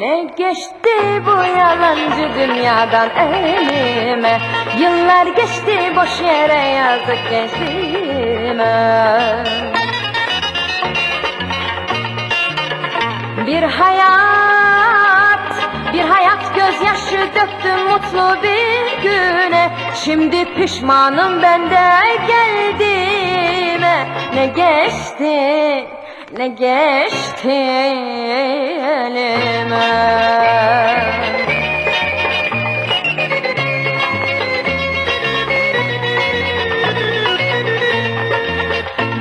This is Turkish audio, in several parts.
Ne geçti bu yalancı dünyadan elime. Yıllar geçti boş yere yazık gençliğime Bir hayat, bir hayat gözyaşı döktüm mutlu bir güne. Şimdi pişmanım ben de geldiğime. Ne geçti, ne geçti elime?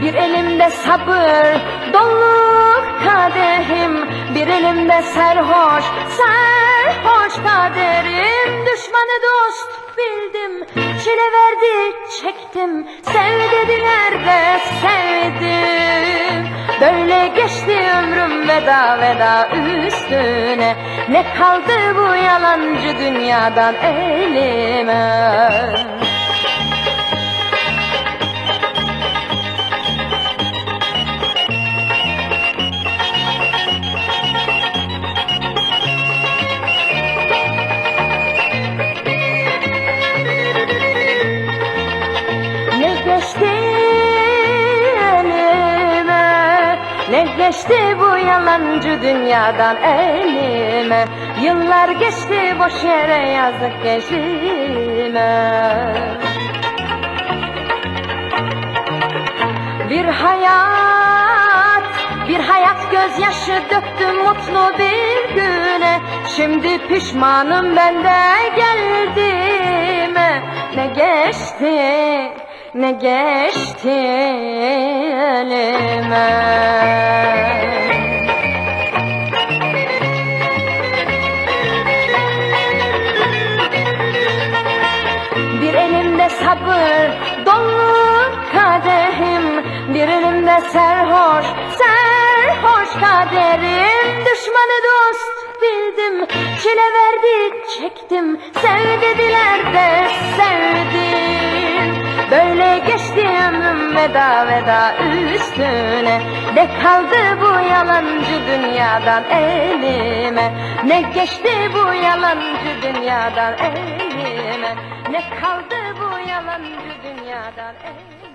Bir elimde sabır dolu kadehim. Bir elimde serhoş, serhoş kaderim. Düşmanı dost bildim Çile verdi çektim. Sev dediler de sevdim Böyle geçti ömrüm veda veda üstüne. Ne kaldı bu yalancı dünyadan elime Ne geçti bu yalancı dünyadan elime. Yıllar geçti boş yere yazık gençliğime Bir hayat, bir hayat gözyaşı döktüm mutlu bir güne. Şimdi pişmanım ben de geldiğime. Ne geçti, ne geçti elime? Bir elimde sabır dolu kadehim. Bir elimde serhoş, serhoş kaderim. Düşmanı dost bildim Çile verdi çektim. Sev dediler de sevdim Böyle geçti ömrüm veda veda üstüne. Ne kaldı bu yalancı dünyadan elime? Ne geçti bu yalancı dünyadan elime? Ne kaldı bu yalancı dünyadan elime